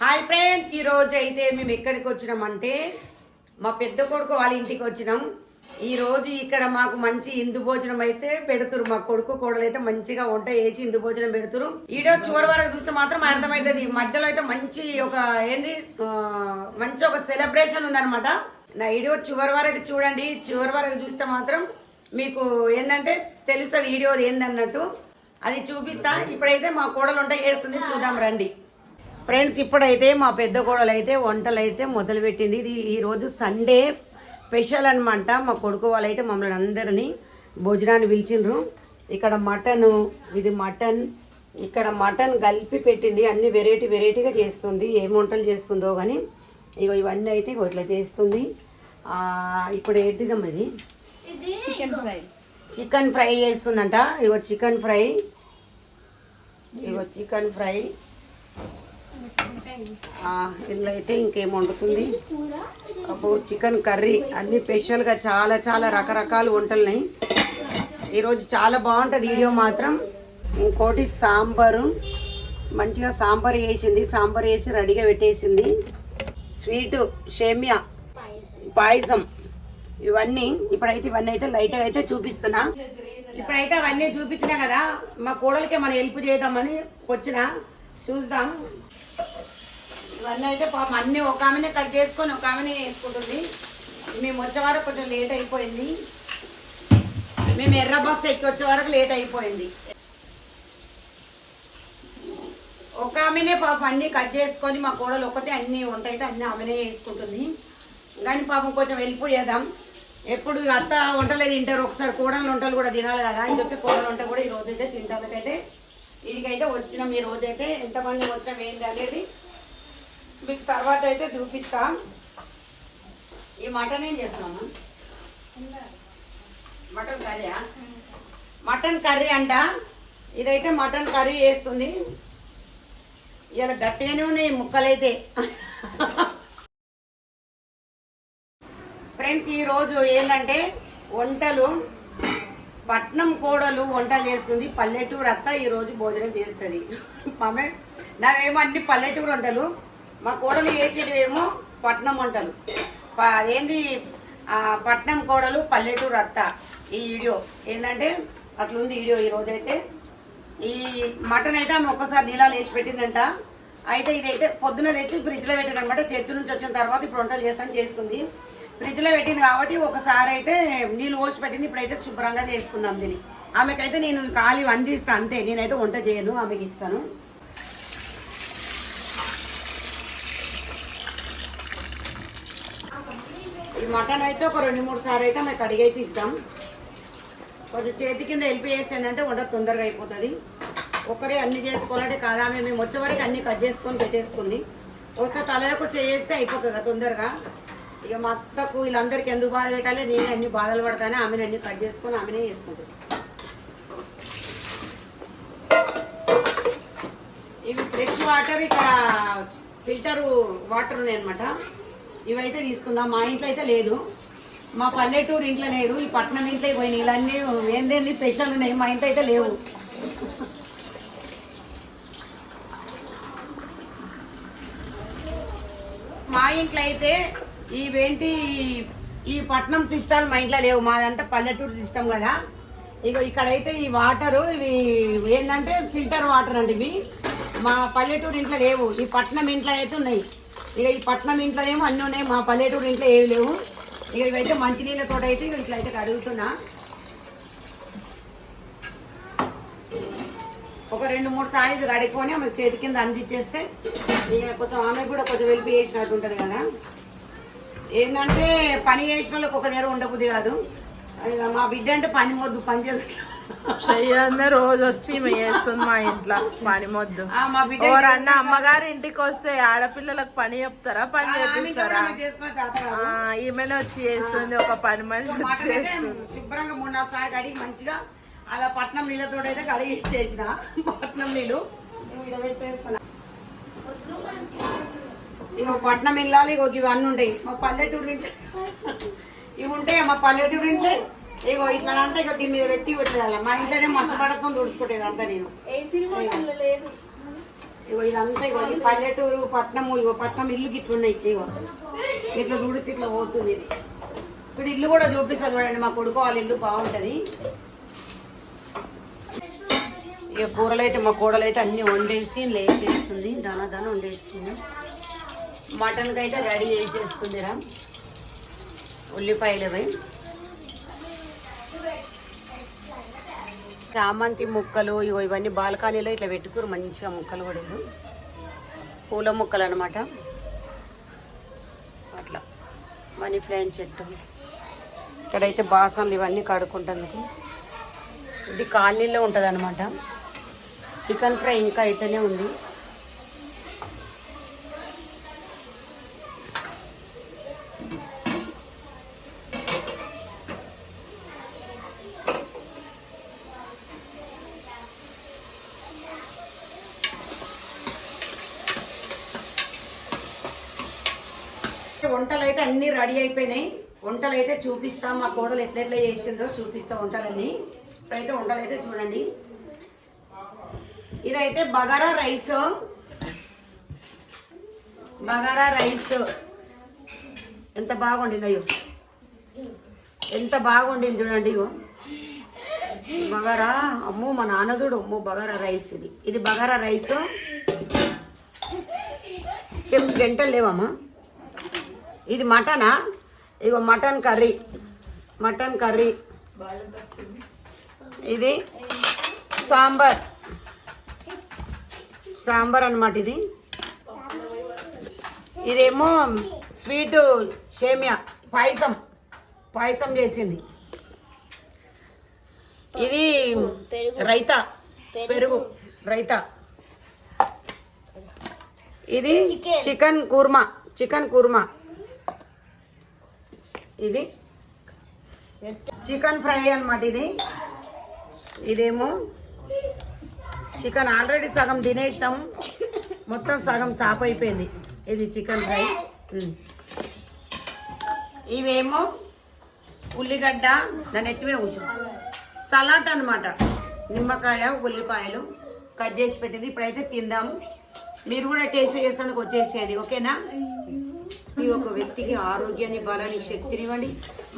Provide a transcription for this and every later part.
Hi friends ఈ అయితే మేము ఎక్కడికి వచ్చినామంటే మా పెద్ద కొడుకు వాళ్ళ ఇంటికి వచ్చినాం. ఈరోజు ఇక్కడ మాకు మంచి ఇందు భోజనం అయితే పెడుతురు. మా కొడుకు కోడలు అయితే మంచిగా వంట వేసి ఇందు భోజనం పెడుతురు. వీడియో చివరి వరకు చూస్తే మాత్రం అర్థమవుతుంది మధ్యలో అయితే మంచి ఒక ఏంది మంచి ఒక సెలబ్రేషన్ ఉందన్నమాట. నా వీడియో చివరి వరకు చూడండి. చివరి వరకు చూస్తే మాత్రం మీకు ఏంటంటే తెలుస్తుంది. ఈడియోది ఏందన్నట్టు. అది చూపిస్తా. ఇప్పుడైతే మా కోడలు వంట చేస్తుంది. చూద్దాం రండి. ఫ్రెండ్స్ ఇప్పుడైతే మా పెద్ద కోడలు అయితే వంటలు అయితే మొదలుపెట్టింది. ఇది ఈరోజు సండే స్పెషల్ అనమాట మా కొడుకు వాళ్ళైతే మమ్మల్ని అందరినీ భోజనాన్ని పిలిచిండ్రు. ఇక్కడ మటను ఇది మటన్ ఇక్కడ మటన్ కలిపి పెట్టింది. అన్ని వెరైటీ వెరైటీగా చేస్తుంది. ఏం వంటలు చేస్తుందో కానీ ఇగో ఇవన్నీ అయితే ఇగో ఇట్లా చేస్తుంది. ఆ, ఇప్పుడు ఏంటిదమ్మా ఇది? చికెన్ ఫ్రై చికెన్ ఫ్రై చేస్తుందంట. ఇగో చికెన్ ఫ్రై. ఇగో చికెన్ ఫ్రై. ఆ, ఇందులో అయితే ఇంకేం వండుతుంది? అప్పుడు చికెన్ కర్రీ. అన్ని స్పెషల్గా చాలా చాలా రకరకాల వంటలున్నాయి ఈరోజు చాలా బాగుంటుంది వీడియో మాత్రం. ఇంకోటి సాంబారు. మంచిగా సాంబార్ వేసింది సాంబార్ వేసి రెడీగా పెట్టేసింది. స్వీటు షేమియా పాయసం. ఇవన్నీ ఇప్పుడైతే ఇవన్నీ అయితే లైట్గా అయితే చూపిస్తున్నా. ఇప్పుడైతే అవన్నీ చూపించినా కదా మా కోడలకే మనం హెల్ప్ చేద్దామని వచ్చిన. చూద్దాం. ఇవన్నీ అయితే పాపం అన్నీ ఒక ఆమెనే కట్ చేసుకొని ఒక ఆమెనే వేసుకుంటుంది. మేము వచ్చే వరకు కొంచెం లేట్ అయిపోయింది. మేము ఎర్ర బస్సు ఎక్కి వచ్చే వరకు లేట్ అయిపోయింది. ఒక ఆమెనే పాపం అన్నీ కట్ చేసుకొని మా కోడలు ఒకతే అన్ని వంట అయితే ఆమెనే వేసుకుంటుంది. కానీ పాపం కొంచెం వెళ్ళిపోయేదాం ఎప్పుడు అత్త వంటలే తింటారు ఒకసారి కోడలు వంటలు కూడా తినాలి కదా అని చెప్పి కోడలు వంట కూడా ఈ రోజైతే అయితే తింటానికైతే వీడికైతే వచ్చినాం ఈ రోజైతే. అయితే ఎంతమంది వచ్చినాం ఏంటి అనేది మీకు తర్వాత అయితే చూపిస్తా. ఈ మటన్ ఏం చేస్తున్నాము మటన్ కర్రీ మటన్ కర్రీ అంట. ఇదైతే మటన్ కర్రీ వేస్తుంది ఇలా గట్టిగానే ఉన్నాయి ముక్కలైతే. ఫ్రెండ్స్ ఈరోజు ఏంటంటే వంటలు పట్నం కోడలు వంటలు చేస్తుంది. పల్లెటూరు అత్త ఈరోజు భోజనం చేస్తుంది. ఆమె నావేమో అన్ని పల్లెటూరు వంటలు. మా కోడలు వేసేటివేమో పట్నం వంటలు అదేంది పట్నం కోడలు పల్లెటూరు అత్త ఈ వీడియో. ఏంటంటే అట్లుంది వీడియో ఈరోజైతే ఈ మటన్ అయితే ఆమె ఒక్కసారి నీళ్ళలో వేసి పెట్టిందంట. అయితే ఇదైతే పొద్దున తెచ్చి ఫ్రిడ్జ్లో పెట్టాను అనమాట చర్చి నుంచి వచ్చిన తర్వాత ఇప్పుడు వంటలు చేస్తాను చేస్తుంది. ఫ్రిడ్జ్లో పెట్టింది కాబట్టి ఒకసారి అయితే నీళ్ళు పోసి పెట్టింది. ఇప్పుడైతే శుభ్రంగా చేసుకుందాం దీన్ని. ఆమెకైతే నేను ఖాళీ అందిస్తాను అంతే. నేనైతే వంట చేయను ఆమెకి ఇస్తాను. మటన్ అయితే ఒక రెండు మూడు సార్లు అయితే మేము కడిగి అయితే ఇస్తాం. కొంచెం చేతి కింద హెల్ప్ చేస్తుందంటే వంట తొందరగా అయిపోతుంది. ఒకరే అన్ని చేసుకోవాలంటే కాదా ఆమె మేము వచ్చే వరకు అన్ని కట్ చేసుకొని పెట్టేసుకుంది. వస్తే తలకు చేస్తే అయిపోతుంది కదా తొందరగా. ఇక మా అత్తకు వీళ్ళందరికీ ఎందుకు బాధ పెట్టాలి? నేను అన్ని బాధలు పడతానే ఆమెను అన్ని కట్ చేసుకొని ఆమెనే వేసుకుంటుంది ఇవి ఫ్రెష్ వాటర్ ఇక్కడ ఫిల్టర్ వాటర్ ఉన్నాయి అనమాట ఇవైతే తీసుకుందాం. మా ఇంట్లో అయితే లేదు. మా పల్లెటూరు ఇంట్లో లేదు. ఈ పట్నం ఇంట్లో పోయినాయి. ఇలాన్నీ ఏందేంది స్పెషల్ ఉన్నాయి. మా ఇంట్లో అయితే లేవు. మా ఇంట్లో అయితే ఇవేంటి? ఈ పట్నం సిస్టమ్ మా ఇంట్లో లేవు. మాదంతా పల్లెటూరు సిస్టమ్ కదా. ఇగో ఇక్కడైతే ఈ వాటరు ఇవి ఏంటంటే ఫిల్టర్ వాటర్ అండి ఇవి. మా పల్లెటూరు ఇంట్లో లేవు. ఈ పట్నం ఇంట్లో అయితే ఉన్నాయి. ఇక ఈ పట్నం ఇంట్లో ఏమో అన్నీ ఉన్నాయి మా పల్లెటూరు ఇంట్లో ఏవి లేవు. ఇక ఇవైతే మంచినీళ్ళతో అయితే ఇట్లా అయితే కడుగుతున్నా. ఒక రెండు మూడు సార్లు ఇది కడుక్కొని ఆమె చేతి కింద అందించేస్తే ఇక కొంచెం ఆమె కూడా కొంచెం వెళ్ళి చేసినట్టు ఉంటుంది కదా. ఏంటంటే పని చేసిన వాళ్ళకి ఒక దగ్గర ఉండబుద్ధి కాదు. ఇక మా బిడ్డ అంటే పని మొద్దు పని చేస్తుంది చెయ్యందే రోజు వచ్చి ఈమె చేస్తుంది మా ఇంట్లో పని మొద్దు. ఎవరన్నా అమ్మగారి ఇంటికి వస్తే ఆడపిల్లలకు పని చెప్తారా పని ఇంకా చేపిస్తారా. ఆ, ఈమెనే వచ్చి చేస్తుంది ఒక పని మనిషి వచ్చి శుభ్రంగా మూడు నాలుగు సార్లు కడిగి మంచిగా అలా పట్నం నీళ్ళతో అయితే కడిగి చేసిన పట్నం నీళ్ళు. ఇగో పట్నం వెళ్ళాలి ఇగో ఇవన్నీ ఉంటాయి. మా పల్లెటూరు ఇంట్లో ఇవి ఉంటాయి మా పల్లెటూరు ఇంట్లో? ఇగో ఇట్లా అంటే ఇగో దీని మీద పెట్టి పెట్టేదాళ్ళ మా ఇంట్లోనే మస్తు పడతాం తుడుచుకుంటేది అంతా నేను. ఇగో ఇదంతా ఇగో ఈ పల్లెటూరు పట్నము ఇగో పట్నం ఇల్లు గిట్లున్నాయి ఇగో. ఇట్లా చూడిస్తే ఇట్లా పోతుంది ఇది. ఇప్పుడు ఇల్లు కూడా చూపిస్తా చూడండి మా కొడుకు వాళ్ళ ఇల్లు బాగుంటది. ఇక కూరలు అయితే మా కూరలు అయితే అన్ని వండేసి లేచేస్తుంది దాన దాన వండేస్తుంది. మటన్కి అయితే రెడీ చేసేస్తుంది రా ఉల్లిపాయలు చామంతి ముక్కలు ఇగో ఇవన్నీ బాల్కనీలో ఇట్లా పెట్టుకురు మంచిగా ముక్కలు కూడా పూల ముక్కలు అనమాట అట్లా. మనీ ప్లాంట్ చెట్టు. ఇక్కడైతే బాసనలు ఇవన్నీ కడుక్కుంటుంది ఇది కాలనీలో ఉంటుంది అనమాట చికెన్ ఫ్రై ఇంకా అయితేనే ఉంది. వంటలు అయితే అన్ని రెడీ అయిపోయినాయి. వంటలు అయితే చూపిస్తాం. మా కోడలు ఎట్లెట్లా చేసిందో చూపిస్తాం వంటలన్నీ. ఇప్పుడైతే వంటలు అయితే చూడండి. ఇదైతే బగారా రైస్. బగారా రైస్. ఎంత బాగుండింది అయ్యో. ఎంత బాగుండింది చూడండి ఇగో. బగారా. అమ్మో మా నాన్నదుడు అమ్మో బగారా రైస్ ఇది. ఇది బగారా రైస్. చెప్పు గంటలు లేవమ్మా. ఇది మటనా? ఇగో మటన్ కర్రీ. Mutton curry. ఇది సాంబార్. సాంబార్ అన్నమాట ఇది. ఇదేమో స్వీట్ సేమియా పాయసం. పాయసం చేసింది. ఇది రైతా. పెరుగు. రైతా. ఇది చికెన్. కుర్మా. చికెన్ కుర్మా. ఇది. చికెన్ ఫ్రై అన్నమాట ఇది. ఇదేమో చికెన్ ఆల్రెడీ సగం తినేసినాం. మొత్తం సగం సాప్ అయిపోయింది. ఇది చికెన్ ఫ్రై. ఇవేమో ఉల్లిగడ్డ దాని ఎత్తిమే కూర్చో. సలాడ్ అనమాట నిమ్మకాయ ఉల్లిపాయలు కట్ చేసి పెట్టింది. ఇప్పుడైతే తిందాము. మీరు కూడా టేస్ట్ చేసేందుకు వచ్చేసేయండి. ఓకేనా? ప్రతి ఒక్క వ్యక్తికి ఆరోగ్యాన్ని బలాన్ని శక్తినివ్వండి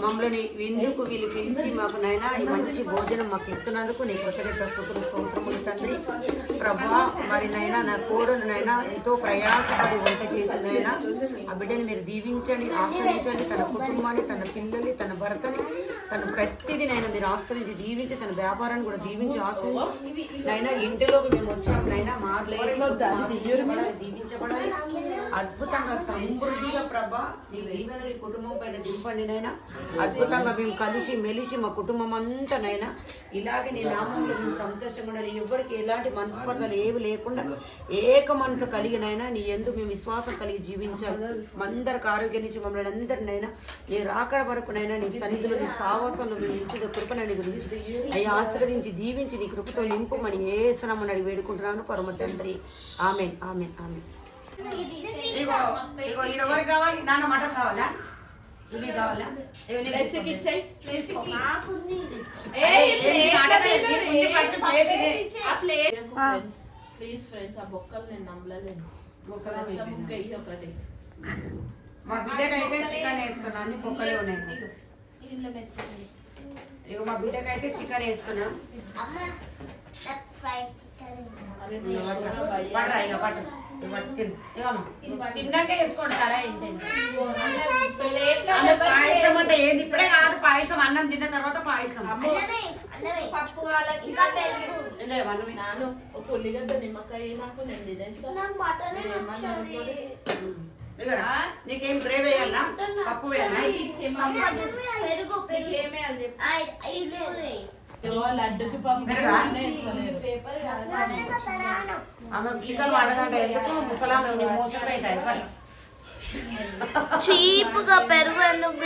మమ్మల్ని ఎందుకు వీళ్ళు పిలిచి మాకు నైనా ఈ మంచి భోజనం మాకు ఇస్తున్నందుకు నీ కృతజ్ఞత స్తోత్రం స్తోత్రములు తండ్రి. ప్రభా మరి నైనా నా కోడలునైనా ఎంతో ప్రయాసపడి వంట చేసిందైనా ఆ బిడ్డని మీరు దీవించండి ఆశ్రయించండి. తన కుటుంబాన్ని తన పిల్లల్ని తన భర్తని తన ప్రతిదీ నైనా మీరు ఆశ్రయించి జీవించి తన వ్యాపారాన్ని కూడా జీవించి ఆశ్రయించి నైనా ఇంటిలోకి మేము వచ్చాము నైనా మా దీవించబడాలి. అద్భుతంగా సమృద్ధిగా ప్రభా నీ దీవెన కుటుంబం పైన దింపండి నైనా అద్భుతంగా మేము కలిసి మెలిసి మా కుటుంబం అంతా నైనా ఇలాగే నీ నామంలో మేము సంతోషంగా ఉండాలి. ఎవరికి ఎలాంటి మనస్పర్ధలు ఏవి లేకుండా ఏక మనసు కలిగినైనా నీ ఎందుకు మేము విశ్వాసం కలిగి జీవించాలి. అందరికి ఆరోగ్యం నుంచి మమ్మల్ని అందరినైనా నీ రాకడ వరకు నైనా నీ సన్నిధిలో నీ సావాసంలో మేము నిలిచిన కృపనని గురించి అవి ఆశ్రదించి దీవించి నీ కృపతో నింపమని ఏ సనమని అడిగి వేడుకుంటున్నాను. పరమ తండ్రి. Amen amen amen. ఇగో ఇగో ఇది కావాలి? నాన్న మటన్ కావాలా? ఇది కావాలా? ఇచ్చేయి ఇది ఇది, ఇది. ఇది. ప్లీజ్ ఫ్రెండ్స్ ఆ బొక్కలు నేను నమ్మలేను. ముక్క ఇయ్యి ఒకటి. మా బిడ్డకైతే చికెన్ వేస్తున్నా అన్ని పొక్కలే ఉన్నాయి. ఇక మా బిడ్డకైతే చికెన్ వేస్తున్నా. పడరా ఇక పట్టు. తిన్నాక వేసుకోండి తల పాయసం అంటే ఏంది? ఇప్పుడే కాదు పాయసం అన్నం తిన్న తర్వాత పాయసం. పప్పు నాను ఒక ఉల్లిగడ్డ నిమ్మకాయ నాకు నేను తినేస్తాను నీకేం గ్రేవ్ వేయాలా పప్పు వేయాలా పెరుగు. పెరుగు. ఏమేయాలి లడ్డుకి. ఆమె చికెన్ వాడదంటే ఎందుకు? ముసలామె మోషన్స్ అవుతాయి. చీప్గా పెరుగు ఎందుకు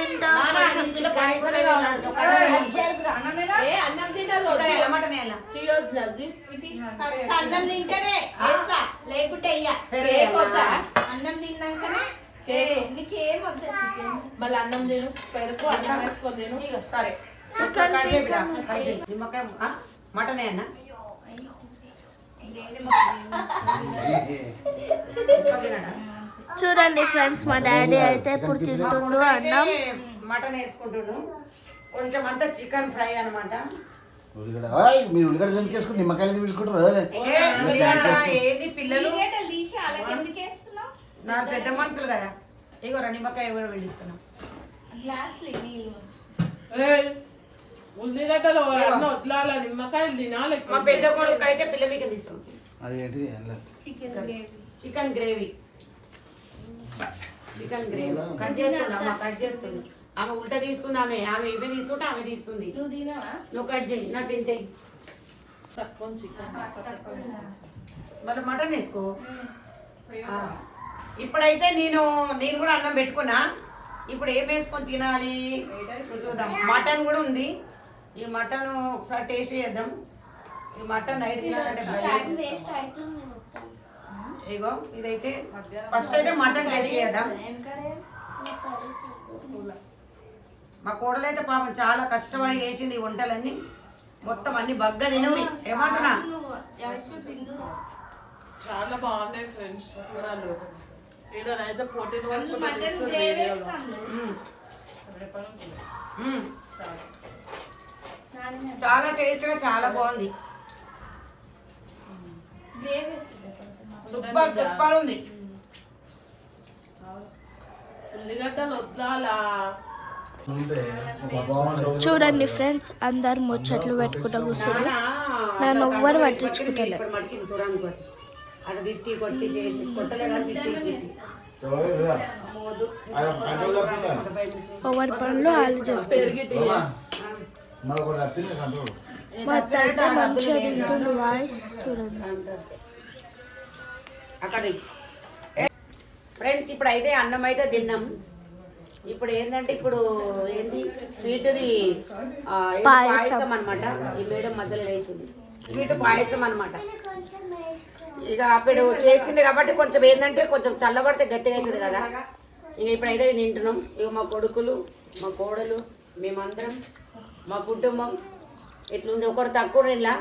అన్నం తింటేనే వేస్తా లేకుంటే? అన్నం తిన్నాకనే ఏ. నీకేం వద్దు మళ్ళీ అన్నం తిను పెరుగు అన్నం వేసుకొని తిను. సరే. నిమ్మకాయ? మటన్ చూడండి ఫ్రెండ్స్ మా డాడీ అయితే ఇప్పుడు తింటుండు అన్నం. మటన్ వేసుకుంటుండు. కొంచెం అంతా చికెన్ ఫ్రై మీరు ఉల్లిగడ్డ ఎందుకేసుకుని నిమ్మకాయలు ఏది పిల్లలు? నా పెద్ద మనుషులు కదా. ఇగో నిమ్మకాయ కూడా వెళ్ళిస్తున్నాం ఉల్లిగడ్డలు అన్న వదలాల నిమ్మకాయలు తినాలి. మా పెద్ద కొడుకు అయితే పిల్ల మీకు తీస్తాం. అది ఏంటిది? అలా. Chicken gravy chicken gravy chicken gravy cut చేస్తున్నా అమ్మ కట్ చేస్తుంది ఆమె ఉల్టా తీస్తుంది ఆమె ఆమె ఇవే తీస్తుంటే ఆమె తీస్తుంది. నువ్వు తినవా? నువ్వు కట్ చేయి నాకు తింటే. తక్కువ చికెన్ మరి మటన్ వేసుకో. ఇప్పుడైతే నేను నేను కూడా అన్నం పెట్టుకున్నా. ఇప్పుడు ఏం వేసుకొని తినాలి? చూద్దాం. మటన్ కూడా ఉంది. ఈ మటన్ ఒకసారి టేస్ట్ చేద్దాం. ఈ మటన్ నైట్ తినాలంటే భయం. వేస్ట్ అవుతుంది మొత్తం. ఇగో ఇదైతే ఫస్ట్ అయితే మటన్ టేస్ట్ చేద్దాం. మా కోడలు అయితే పాపం చాలా కష్టపడి చేసింది ఈ వంటలన్నీ. మొత్తం అన్ని బగ్గ తినవి ఏమంటున్నా? చాలా బాగున్నాయి ఫ్రెండ్స్ కూరలు. ఈడనైతే ప్రోటీన్ అందులో మటన్ గ్రేవీ వేస్తాను మ్మ్. రేపటి మ్మ్. నాన్న చాలా టేస్ట్గా చాలా బాగుంది సూపర్ సూపర్ ఉంది ఉల్లిగడ్డలు. చూడండి ఫ్రెండ్స్ అందరు ముచ్చట్లు పెట్టుకుంటూ కూర్చున్నారు నన్ను ఎవ్వరు పట్టించుకుంటలే. తప్పిందా? ఎవరి పనులు వాళ్ళు చేసుకుంటారు అక్కడ. ఫ్రెండ్స్ ఇప్పుడు అయితే అన్నం అయితే తిన్నాం. ఇప్పుడు ఏంటంటే ఇప్పుడు ఏంది? స్వీట్ది పాయసం. అన్నమాట. ఈ మేడం మధ్యలో వేసింది స్వీట్ పాయసం అన్నమాట. ఇక అప్పుడు చేసింది కాబట్టి కొంచెం ఏంటంటే కొంచెం చల్లబడితే గట్టిగా అవుతుంది కదా. ఇక ఇప్పుడైతే తింటున్నాం. ఇక మా కొడుకులు మా కోడలు మేమందరం మా కుటుంబం ఇట్లుంది ఒకరు తక్కువ ఇలా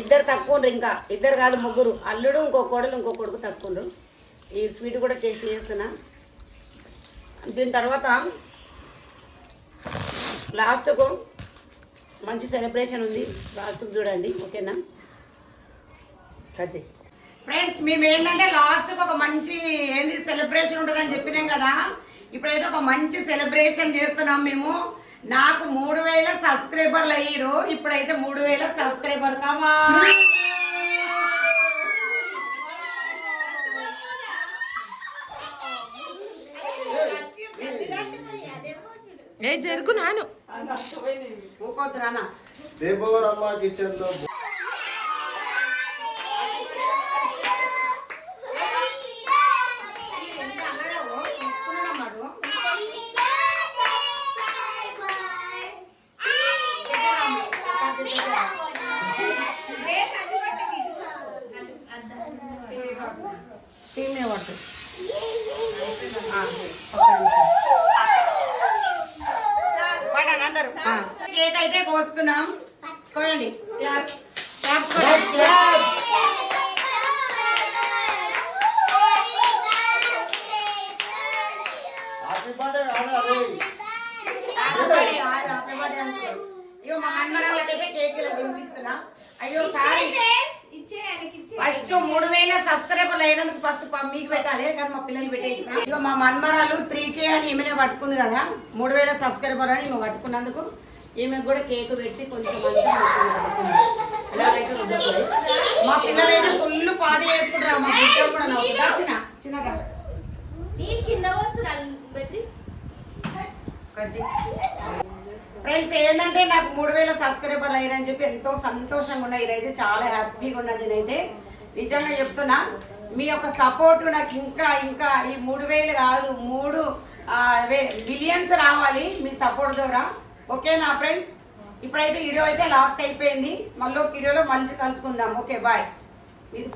ఇద్దరు తక్కువ ఇంకా. ఇద్దరు కాదు ముగ్గురు. అల్లుడు ఇంకో కోడలు ఇంకో కొడుకు తక్కువ ఈ స్వీట్ కూడా టేస్ట్ చేస్తున్నా. దీని తర్వాత లాస్ట్కు మంచి సెలబ్రేషన్ ఉంది. లాస్ట్కు చూడండి ఓకేనా? ఫ్రెండ్స్ మేము ఏంటంటే లాస్ట్కు ఒక మంచి ఏంది సెలబ్రేషన్ ఉంటుందని చెప్పినాం కదా. ఇప్పుడైతే ఒక మంచి సెలబ్రేషన్ చేస్తున్నాం మేము. నాకు మూడు వేల సబ్స్క్రైబర్లు అయ్యారు. ఇప్పుడైతే మూడు వేల సబ్స్క్రైబర్. కామా ఏ జరుగు నాను. కిచెన్లో ఇగో మా మన్మరాళ్ళకైతే కేక్ ఇలా తినిపిస్తున్నా అయ్యో సారీ. ఫస్ట్ మూడు వేల సబ్స్క్రైబర్లు అయినందుకు ఫస్ట్ మీకు పెట్టాలి కానీ మా పిల్లలు పెట్టేసిన. ఇక మా మన్మరాలు త్రీ కే అని ఈమెనే పట్టుకుంది కదా. మూడు వేల సబ్స్క్రైబర్ అని ఈమె పట్టుకున్నందుకు ఈమెకు కూడా కేక్ పెట్టి కొంచెం. మా పిల్లలైతే ఫుల్ పార్టీ చేసుకుంటారు. మా బిడ్డ కూడా నవ్వుతుందా చిన్న చిన్నగా. నీళ్ళు కింద వస్తున్నారు ఫ్రెండ్స్ ఏంటంటే నాకు మూడు వేల సబ్స్క్రైబర్లు అయ్యారని చెప్పి ఎంతో సంతోషంగా ఉన్నాయి ఈరోజు చాలా హ్యాపీగా ఉన్నాను నేనైతే. నిజంగా చెప్తున్నా మీ యొక్క సపోర్ట్ నాకు ఇంకా ఇంకా ఈ మూడు వేలు కాదు మూడు బిలియన్స్ రావాలి మీ సపోర్ట్ ద్వారా. ఓకే నా ఫ్రెండ్స్? ఇప్పుడైతే వీడియో అయితే లాస్ట్ అయిపోయింది. మళ్ళీ ఒక వీడియోలో మంచి కలుసుకుందాం. Okay bye. ఇది